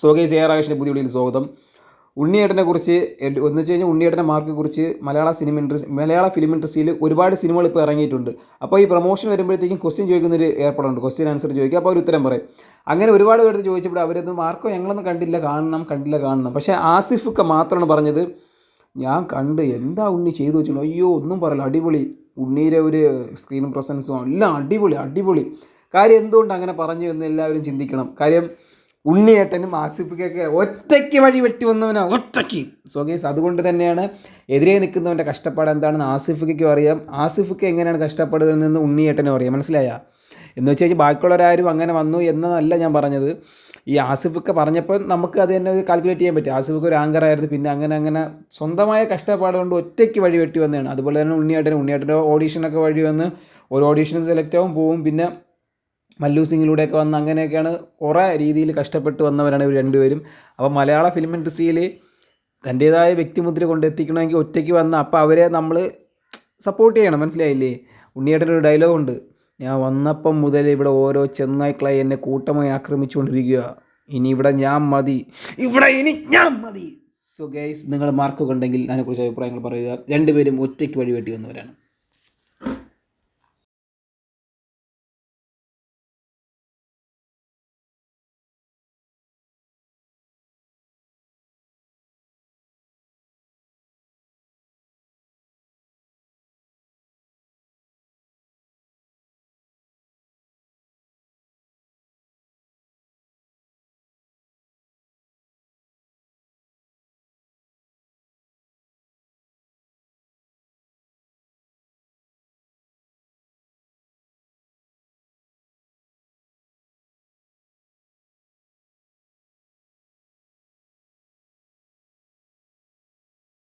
So guys A R ആകാശിന്റെ പുതിയ വീഡിയോയിൽ സ്വാഗതം. ഉണ്ണിയേട്ടനെ കുറിച്ച് എന്ന് വെച്ച് കഴിഞ്ഞാൽ ഉണ്ണിയേട്ടനെ മാർക്കിനെ കുറിച്ച് മലയാള സിനിമ ഇൻഡസ്ട്രി മലയാള ഫിലിം ഇൻഡസ്ട്രിയിൽ ഒരുപാട് സിനിമകൾ ഇപ്പോൾ ഇറങ്ങിയിട്ടുണ്ട്. അപ്പോൾ ഈ പ്രൊമോഷൻ വരുമ്പോഴത്തേക്കും ക്വസ്റ്റ്യൻ ചോദിക്കുന്നൊരു ഏർപ്പാടുണ്ട്. ക്വസ്റ്റ്യൻ ആൻസർ ചോദിക്കുക. അപ്പോൾ അവർ ഉത്തരം പറയും. അങ്ങനെ ഒരുപാട് പേര് ചോദിച്ചപ്പോൾ അവരൊന്നും മാർക്കോ ഞങ്ങളൊന്നും കണ്ടില്ല കാണണം കണ്ടില്ല കാണണം. പക്ഷേ ആസിഫൊക്കെ മാത്രമാണ് പറഞ്ഞത് ഞാൻ കണ്ട് എന്താ ഉണ്ണി ചെയ്തു വെച്ചു അയ്യോ ഒന്നും പറയില്ല. അടിപൊളി. ഉണ്ണീരെ ഒരു സ്ക്രീൻ പ്രസൻസും എല്ലാം അടിപൊളി അടിപൊളി. കാര്യം എന്തുകൊണ്ട് അങ്ങനെ പറഞ്ഞു എന്ന് എല്ലാവരും ചിന്തിക്കണം. കാര്യം ഉണ്ണിയേട്ടനും ആസിഫിക്കൊക്കെ ഒറ്റയ്ക്ക് വഴി വെട്ടി വന്നവനാ ഒറ്റയ്ക്ക്. സോ ഗേസ് അതുകൊണ്ട് തന്നെയാണ് എതിരെ നിൽക്കുന്നവന്റെ കഷ്ടപ്പാട് എന്താണെന്ന് ആസിഫിക്കും അറിയാം. ആസിഫിക്ക് എങ്ങനെയാണ് കഷ്ടപ്പെടുന്നതെന്ന് ഉണ്ണിയേട്ടനും അറിയാം. മനസ്സിലായ? എന്ന് വെച്ച് കഴിഞ്ഞാൽ ബാക്കിയുള്ളവരാരും അങ്ങനെ വന്നു എന്നതല്ല ഞാൻ പറഞ്ഞത്. ഈ ആസിഫൊക്കെ പറഞ്ഞപ്പോൾ നമുക്ക് അത് തന്നെ കാൽക്കുലേറ്റ് ചെയ്യാൻ പറ്റും. ആസിഫൊക്കെ ഒരു ആങ്കർ ആയിരുന്നു. പിന്നെ അങ്ങനെ അങ്ങനെ സ്വന്തമായ കഷ്ടപ്പാട് കൊണ്ട് ഒറ്റയ്ക്ക് വഴി വെട്ടി വന്നതാണ്. അതുപോലെ തന്നെ ഉണ്ണിയേട്ടൻ ഉണ്ണിയേട്ടന്റെ ഓഡീഷനൊക്കെ വഴി വന്ന് ഒരു ഓഡീഷന് സെലക്ട് ആവും പോവും. പിന്നെ മല്ലു സിംഗിലൂടെയൊക്കെ വന്ന് അങ്ങനെയൊക്കെയാണ് കുറേ രീതിയിൽ കഷ്ടപ്പെട്ട് വന്നവരാണ് ഇവർ രണ്ടുപേരും. അപ്പോൾ മലയാള ഫിലിം ഇൻഡസ്ട്രിയിൽ തന്റേതായ വ്യക്തിമുദ്ര കൊണ്ടെത്തിക്കണമെങ്കിൽ ഒറ്റയ്ക്ക് വന്ന അപ്പോൾ അവരെ നമ്മൾ സപ്പോർട്ട് ചെയ്യണം മനസ്സിലായില്ലേ? ഉണ്ണിയേട്ടനൊരു ഡയലോഗ് ഉണ്ട്. ഞാൻ വന്നപ്പം മുതൽ ഇവിടെ ഓരോ ചെന്നായ്ക്കളായി എന്നെ കൂട്ടമായി ആക്രമിച്ചുകൊണ്ടിരിക്കുക. ഇനി ഇവിടെ ഞാൻ മതി. ഇവിടെ ഇനി ഞാൻ മതി. സോ ഗൈസ് നിങ്ങൾ മാർക്ക് ഉണ്ടെങ്കിൽ അതിനെക്കുറിച്ച് അഭിപ്രായങ്ങൾ പറയുക. രണ്ടുപേരും ഒറ്റയ്ക്ക് വഴിവെട്ടി വന്നവരാണ്.